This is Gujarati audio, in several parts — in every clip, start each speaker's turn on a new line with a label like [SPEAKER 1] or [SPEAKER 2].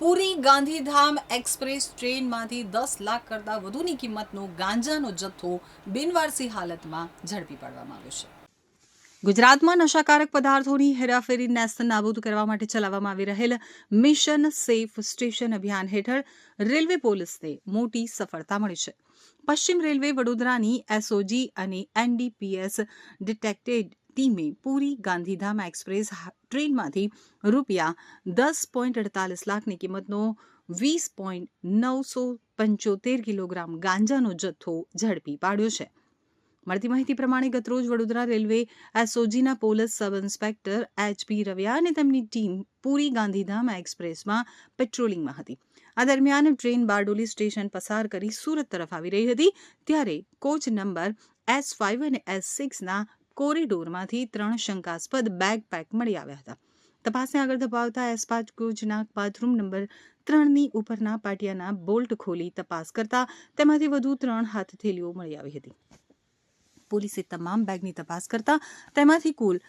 [SPEAKER 1] પુરી ગાંધીધામ એક્સપ્રેસ ટ્રેનમાંથી દસ લાખ કરતાં વધુની કિંમતનો ગાંજાનો જથ્થો બિનવારસી હાલતમાં ઝડપી પાડવામાં આવ્યો છે. ગુજરાતમાં નશાકારક પદાર્થોની હેરાફેરી નેસ્ત નાબૂદ કરવા માટે ચલાવવામાં આવી રહેલ મિશન સેફ સ્ટેશન અભિયાન હેઠળ રેલવે પોલીસને મોટી સફળતા મળી છે. પશ્ચિમ રેલવે વડોદરાની એસઓજી અને એનડીપીએસ ડિટેક્ટેડ ટીમે પુરી ગાંધીધામ એક્સપ્રેસ ટ્રેનમાંથી રૂપિયા દસ પોઈન્ટ અડતાલીસ લાખની કિંમતનો વીસ પોઈન્ટ નવસો પંચોતેર કિલોગ્રામ ગાંજાનો જથ્થો ઝડપી પાડ્યો છે. મળતી માહિતી પ્રમાણે ગતરોજ Vadodara railway એસઓજીના police sub inspector HP Raviya અને તેમની ટીમ પુરી ગાંધીધામ એક્સપ્રેસમાં પેટ્રોલિંગમાં હતી. આ દરમિયાન ટ્રેન બારડોલી સ્ટેશન પસાર કરી સુરત તરફ આવી રહી હતી, ત્યારે કોચ નંબર એસ ફાઇવ અને એસ સિક્સના કોરિડોરમાંથી ત્રણ શંકાસ્પદ બેગ પેક મળી આવ્યા હતા. તપાસને આગળ ધપાવતા એસ્પાચ કોચના બાથરૂમ નંબર ત્રણની ઉપરના પાટિયાના બોલ્ટ ખોલી તપાસ કરતા તેમાંથી વધુ ત્રણ હાથ થેલીઓ મળી આવી હતી. પોલીસે તમામ બેગની તપાસ કરતા તેમાંથી કુલ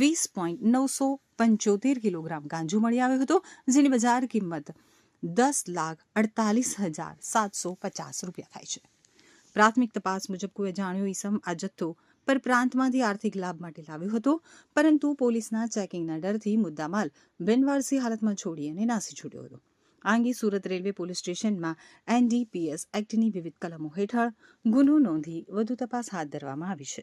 [SPEAKER 1] વીસ પોઈન્ટ નવસો પંચોતેર કિલોગ્રામ ગાંજો મળી આવ્યો હતો, જેની બજાર કિંમત દસ લાખ અડતાલીસ હજાર સાતસો પચાસ રૂપિયા થાય છે. પ્રાથમિક તપાસ મુજબ કોઈ જાણ્યો ઈસમ આ જથ્થો પરપ્રાંતમાંથી આર્થિક લાભ માટે લાવ્યો હતો. પરંતુ પોલીસના ચેકિંગના ડરથી મુદ્દામાલ બિનવારસી હાલતમાં છોડી અને નાસી છૂટ્યો હતો. આ અંગે સુરત રેલવે પોલીસ સ્ટેશનમાં એનડીપીએસ એક્ટની વિવિધ કલમો હેઠળ ગુનો નોંધી વધુ તપાસ હાથ ધરવામાં આવી છે.